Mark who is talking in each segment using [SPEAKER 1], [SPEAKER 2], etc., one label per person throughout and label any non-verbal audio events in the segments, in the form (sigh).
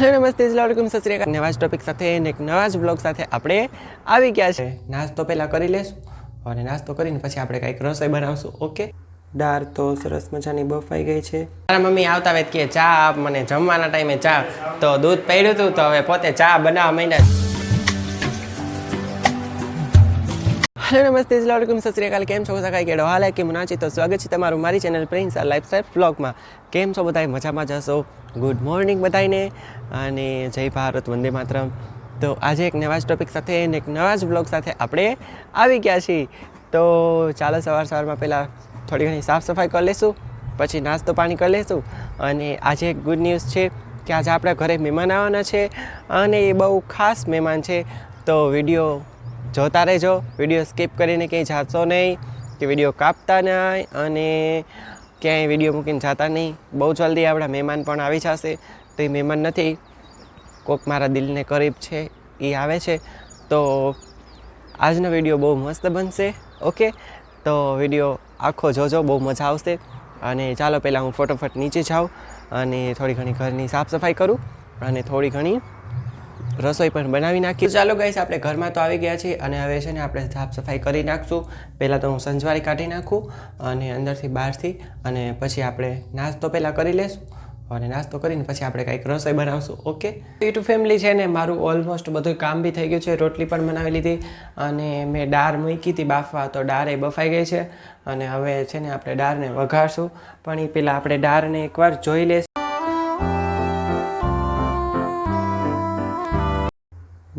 [SPEAKER 1] Hello, નમસ્તે અસલામકુમ સત શ્રી અકાલ નવા જ ટોપિક સાથે અને એક નવા જ બ્લોગ સાથે આપણે આવી ગયા છે. નાસ્તો પહેલાં કરી લેશું અને નાસ્તો કરીને પછી આપણે કંઈક રસોઈ બનાવશું, ઓકે? દાળ તો સરસ મજાની બફાઈ ગઈ છે. મારા મમ્મી આવતા વેત કે ચા આપ મને જમવાના ટાઈમે ચા, તો દૂધ પડ્યું હતું, તો હવે પોતે ચા બનાવવા માંડ્યા હેલો નમસ્તે અસલામકુમ સત શ્રી અકાલ કેમ છો? સકાય કેડો? હાલ કે મુનાચી તો સ્વાગત છે તમારું મારી ચેનલ પ્રિન્સ લાઈફસ્ટાઈલ બ્લોગમાં કેમ છો બધાય? મજામાં જશો ગુડ મોર્નિંગ બધાને અને જય ભારત, વંદે માતરમ. તો આજે એક નવા જ ટોપિક સાથે અને એક નવા જ બ્લોગ સાથે આપણે આવી ગયા છીએ. તો ચાલો સવાર સવારમાં પહેલાં થોડી ઘણી સાફ સફાઈ કરી લઈશું પછી નાસ્તો પાણી કરી લઈશું અને આજે એક ગુડ ન્યૂઝ છે કે આજે આપણા ઘરે મહેમાન આવવાના છે અને એ બહુ ખાસ મહેમાન છે. તો વીડિયો જોતા રહેજો. વીડિયો સ્કીપ કરીને ક્યાંય જાશો નહીં, કે વીડિયો કાપતા નહીં અને ક્યાંય વીડિયો મૂકીને જતા નહીં. બહુ જલ્દી આપણા મહેમાન પણ આવી જશે. તો એ મહેમાન નથી. કોક મારા દિલને કરીબ છે, એ આવે છે. તો આજનો વીડિયો બહુ મસ્ત બનશે, ઓકે? તો વીડિયો આખો જોજો, બહુ મજા આવશે. અને ચાલો પહેલાં હું ફટોફટ નીચે જાઉં અને થોડી ઘણી ઘરની સાફ સફાઈ કરું અને થોડી ઘણી રસોઈ પણ બનાવી નાખી. ચાલો ગાઈસ આપણે ઘરમાં તો આવી ગયા છીએ અને હવે છે ને આપણે સાફ સફાઈ કરી નાખશું. પહેલાં તો હું સંજવારી કાઢી નાખું અને અંદરથી બહારથી અને પછી આપણે નાસ્તો પહેલાં કરી લેશું. અને નાસ્તો કરીને પછી આપણે કંઈક રસોઈ બનાવશું, ઓકે? યુટ્યુબ ફેમિલી છે ને, મારું ઓલમોસ્ટ બધું કામ બી થઈ ગયું છે. રોટલી પણ બનાવી લીધી અને મેં દાળ મૂકી હતી બાફવા, તો દાળ એ બફાઈ ગઈ છે. અને હવે છે ને આપણે દાળને વઘારશું. પણ એ પહેલાં આપણે દાળને એકવાર જોઈ લઈશું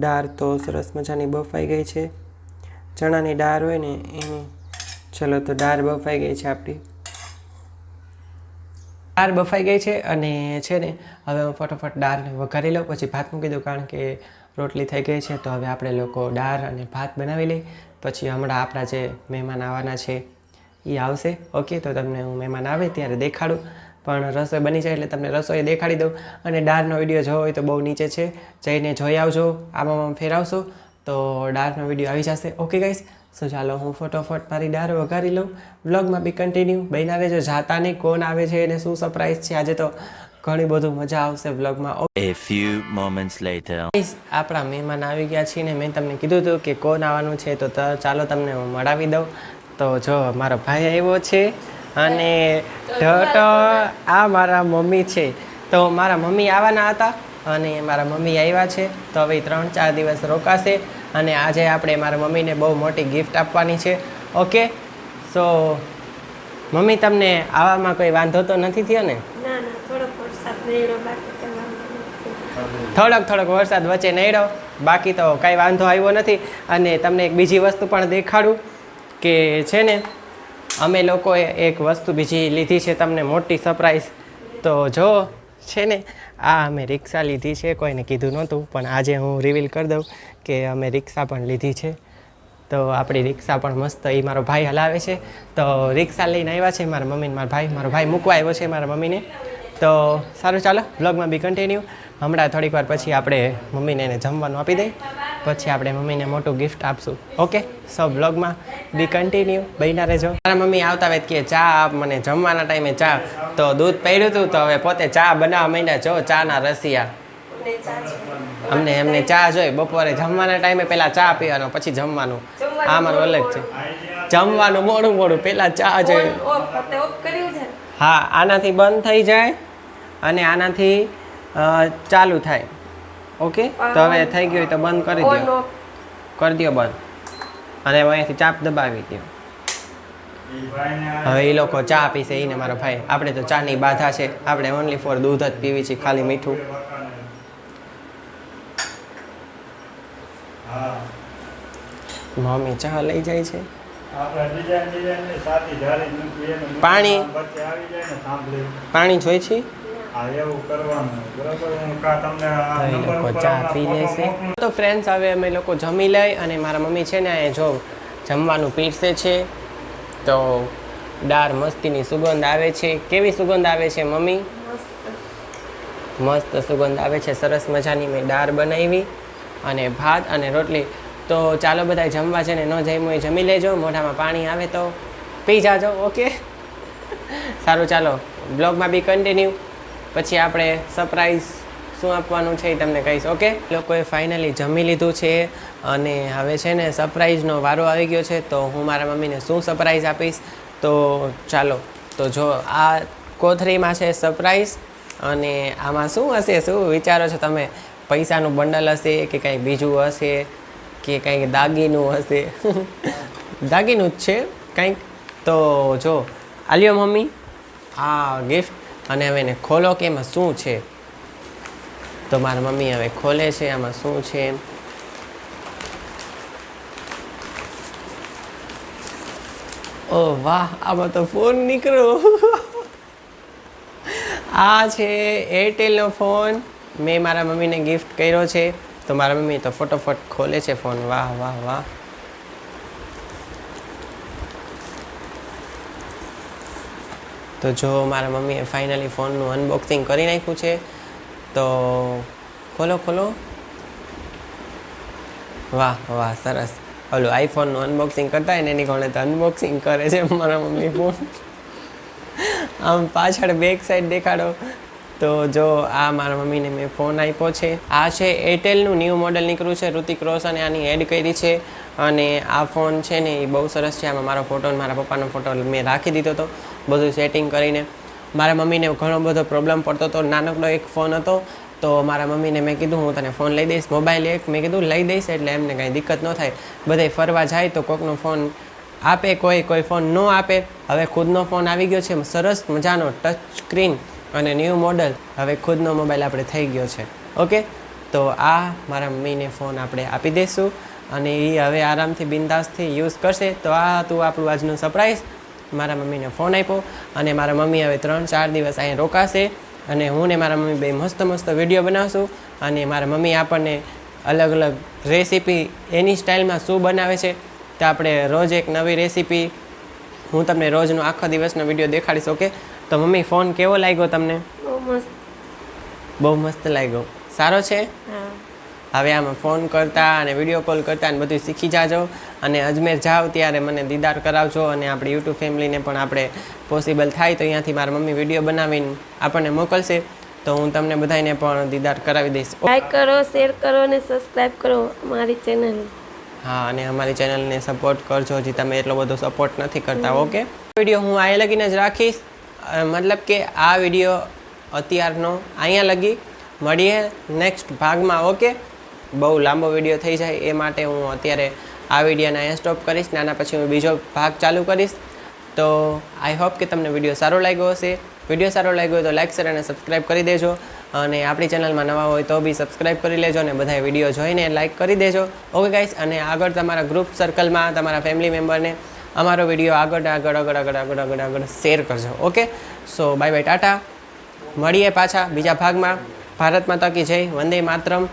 [SPEAKER 1] દાળ તો સરસ મજાની બફાઈ ગઈ છે. ચણાની દાળ હોય ને એની, ચલો તો દાળ બફાઈ ગઈ છે આપણી. દાળ બફાઈ ગઈ છે અને છે ને, હવે હું ફટોફટ દાળને વઘારી લઉં, પછી ભાત મૂકી દઉં, કારણ કે રોટલી થઈ ગઈ છે, તો હવે આપણે લોકો દાળ અને ભાત બનાવી લઈ પછી હમણાં આપણા જે મહેમાન આવવાના છે એ આવશે. ઓકે, તો તમને હું મહેમાન આવે ત્યારે દેખાડું. પણ રસોઈ બની જાય એટલે તમને રસોઈ દેખાડી દઉં. અને ડારનો વીડિયો જોવો હોય તો બહુ નીચે છે. જઈને જોઈ આવજો. આમાં ફેરવશો તો દાળનો વીડિયો આવી જશે. ઓકે ગાઈસ સો ચાલો હું ફટોફટ મારી ડાર વઘારી લઉં. વ્લોગમાં બી કન્ટિન્યુ બહેના રહેજો. જાતા નહીં કોણ આવે છે અને શું સરપ્રાઈઝ છે? આજે તો ઘણી બધું મજા આવશે વ્લોગમાં
[SPEAKER 2] A few moments later.
[SPEAKER 1] આપણા મહેમાન આવી ગયા છીએ ને મેં તમને કીધું હતું કે કોણ આવવાનું છે તો ચાલો તમને હું મળાવી દઉં. તો જો મારો ભાઈ આવ્યો છે. અને ઢટ આ મારા મમ્મી છે. તો મારા મમ્મી આવવાના હતા અને મારા મમ્મી આવ્યા છે. તો હવે ત્રણ ચાર દિવસ રોકાશે અને આજે આપણે મારા મમ્મીને બહુ મોટી ગિફ્ટ આપવાની છે. ઓકે સો મમ્મી તમને આવવામાં કોઈ વાંધો તો નથી થયો ને?
[SPEAKER 3] થોડોક
[SPEAKER 1] થોડોક થોડોક વરસાદ વચ્ચે નડ્યો. બાકી તો કાંઈ વાંધો આવ્યો નથી. અને તમને એક બીજી વસ્તુ પણ દેખાડું કે છે ને અમે લોકોએ એક વસ્તુ બીજી લીધી છે તમને મોટી સરપ્રાઈઝ તો જો, છે ને, આ અમે રિક્ષા લીધી છે, કોઈને કીધું નહોતું, પણ આજે હું રિવીલ કરી દઉં કે અમે રિક્ષા પણ લીધી છે. તો આપણી રિક્ષા પણ મસ્ત એ મારો ભાઈ હલાવે છે. તો રિક્ષા લઈને આવ્યા છે મારા મમ્મીને મારા ભાઈ. મારો ભાઈ મૂકવા આવ્યો છે મારા મમ્મીને. તો સારું, ચાલો બ્લોગમાં બી કન્ટિન્યુ હમણાં થોડીક વાર પછી આપણે મમ્મીને એને જમવાનું આપી દઈ. પછી આપણે મમ્મીને મોટું ગિફ્ટ આપશું. ઓકે સો બ્લોગમાં બી કન્ટિન્યુ બહીના રહેજો. મારા મમ્મી આવતા વેત કે ચા આપ મને જમવાના ટાઈમે ચા. તો દૂધ પડ્યું હતું તો હવે પોતે ચા બનાવવા માંડ્યા. જો ચાના રસિયા. અમને એમને ચા જોઈ બપોરે જમવાના ટાઈમે પહેલાં ચા પીવાનો પછી જમવાનું. આ મારું અલગ છે. જમવાનું મોડું મોડું પહેલાં ચા જોઈએ હા આનાથી બંધ થઈ જાય અને આનાથી ચાલુ થાય. ઓકે તો હવે થઈ ગયું હોય તો બંધ કરી દો કરી દો બંધ. અને હવે અહીંયાથી ચાપ દબાવી દો હવે એ લોકો ચા પીશે એને મારો ભાઈ. આપણે તો ચાની બાધા છે. આપણે ઓનલી ફોર દૂધ જ પીવી છે ખાલી મીઠું. મમ્મી ચા લઈ જાય છે? પાણી.
[SPEAKER 4] વચ્ચે આવી જાય ને થાંભલી
[SPEAKER 1] પાણી જોઈ છે? ચા પી લેશે. તો ફ્રેન્ડ્સ હવે અમે લોકો જમી લઈ અને મારા મમ્મી છે ને અહીંયા જો જમવાનું પીરસે છે. તો દાળ મસ્તીની સુગંધ આવે છે. કેવી સુગંધ આવે છે મમ્મી? મસ્ત. સુગંધ આવે છે. સરસ મજાની મેં દાળ બનાવી અને ભાત અને રોટલી. તો ચાલો બધા જમવા છે ને ન જમ્યું એ જમી લેજો. મોઢામાં પાણી આવે તો પી જાજો ઓકે? સારું ચાલો. બ્લોગમાં બી કન્ટિન્યુ પછી આપણે સરપ્રાઈઝ શું આપવાનું છે એ તમને કહીશ ઓકે લોકોએ ફાઇનલી જમી લીધું છે અને હવે છે ને સરપ્રાઈઝનો વારો આવી ગયો છે, તો હું મારા મમ્મીને શું સરપ્રાઈઝ આપીશ? તો ચાલો, તો જો આ કોથળીમાં છે સરપ્રાઈઝ અને આમાં શું હશે? શું વિચારો છો તમે? પૈસાનું બંડલ હશે કે કંઈ બીજું હશે કે કંઈક દાગીનું હશે? (laughs) દાગીનું જ છે કંઈક. તો જો, આલ્યો મમ્મી, આ ગિફ્ટ અને હવે એને ખોલો કે એમાં શું છે? તો મારા મમ્મી હવે ખોલે છે, આમાં શું છે? એમ ઓ વાહ, આમાં તો ફોન નીકળ્યો. આ છે એરટેલનો ફોન. મેં મારા મમ્મીને ગિફ્ટ કર્યો છે. તો મારા મમ્મી તો ફટોફટ ખોલે છે ફોન. વાહ વાહ વાહ. તો જો મારા મમ્મીએ ફાઇનલી ફોનનું અનબોક્સિંગ કરી નાખ્યું છે, તો ખોલો ખોલો. વાહ વાહ, સરસ. ઓલું આઈફોનનું અનબોક્સિંગ કરતા હોય ને એની કોણે તો અનબોક્સિંગ કરે છે મારા મમ્મી ફોન. આમ પાછળ બેક સાઈડ દેખાડો. તો જો આ મારા મમ્મીને મેં ફોન આપ્યો છે. આ છે એરટેલનું ન્યૂ મોડલ નીકળ્યું છે ઋતિક રોશને આની એડ કરી છે. અને આ ફોન છે ને એ બહુ સરસ છે. આમાં મારો ફોટો અને મારા પપ્પાનો ફોટો મેં રાખી દીધો હતો. બધું સેટિંગ કરીને. મારા મમ્મીને ઘણો બધો પ્રોબ્લેમ પડતો હતો નાનકડો એક ફોન હતો, તો મારા મમ્મીને મેં કીધું, હું તને ફોન લઈ દઈશ મોબાઈલ એક. મેં કીધું, લઈ દઈશ એટલે એમને કાંઈ દિક્કત ન થાય. બધે ફરવા જાય તો કોકનો ફોન આપે, કોઈ કોઈ ફોન ન આપે. હવે ખુદનો ફોન આવી ગયો છે, સરસ મજાનો ટચ સ્ક્રીન અને ન્યૂ મોડલ હવે ખુદનો મોબાઈલ આપણે થઈ ગયો છે. ઓકે તો આ મારા મમ્મીને ફોન આપણે આપી દઈશું અને એ હવે આરામથી, બિંદાસથી યુઝ કરશે. તો આ હતું આપણું આજનું સરપ્રાઈઝ મારા મમ્મીને ફોન આપ્યો અને મારા મમ્મી હવે ત્રણ ચાર દિવસ અહીંયા રોકાશે અને હું ને મારા મમ્મી બે મસ્ત મસ્ત વીડિયો બનાવશું અને મારા મમ્મી આપણને અલગ અલગ રેસીપી એની સ્ટાઇલમાં શું બનાવે છે તો આપણે રોજ એક નવી રેસીપી હું તમને રોજનો આખો દિવસનો વીડિયો દેખાડીશ ઓકે તો મમ્મી ફોન કેવો લાગ્યો તમને?
[SPEAKER 3] બહુ મસ્ત.
[SPEAKER 1] બહુ મસ્ત લાગ્યો. સારો છે? હવે આમાં ફોન કરતા અને વીડિયો કોલ કરતા અને બધું શીખી જાજો. અને અજમેર જાઓ ત્યારે મને દીદાર કરાવજો અને આપણી યુટ્યુબ ફેમિલીને પણ આપણે પોસિબલ થાય તો અહીંયાથી મારા મમ્મી વીડિયો બનાવીને આપણને મોકલશે. તો હું તમને બધાને પણ દીદાર કરાવી દઈશ.
[SPEAKER 3] લાઈક કરો શેર કરો અને સબસ્ક્રાઈબ કરો અમારી ચેનલ
[SPEAKER 1] હા અને અમારી ચેનલને સપોર્ટ કરજો. હજી તમે એટલો બધો સપોર્ટ નથી કરતા ઓકે વીડિયો હું અહીંયા લગીને જ રાખીશ. મતલબ કે આ વીડિયો અત્યારનો અહીંયા લગી. મળીએ નેક્સ્ટ ભાગમાં ઓકે બહુ લાંબો વીડિયો થઈ જાય એ માટે હું અત્યારે આ વિડીયોને અહીંયા સ્ટોપ કરીશ ને આના પછી હું બીજો ભાગ ચાલુ કરીશ. તો આઈ હોપ કે તમને વીડિયો સારો લાગ્યો હશે. વીડિયો સારો લાગ્યો હોય તો લાઇક શેર અને સબસ્ક્રાઈબ કરી દેજો. અને આપણી ચેનલમાં નવા હોય તો બી સબસ્ક્રાઈબ કરી લેજો અને બધા વીડિયો જોઈને લાઇક કરી દેજો. ઓકે ગાઈસ અને આગળ તમારા ગ્રુપ સર્કલમાં તમારા ફેમિલી મેમ્બરને અમારો વીડિયો આગળ આગળ આગળ આગળ આગળ આગળ આગળ શેર કરજો. Okay so bye bye tata મળીએ પાછા બીજા ભાગમાં. ભારત માતા કી જય, વંદે માતરમ.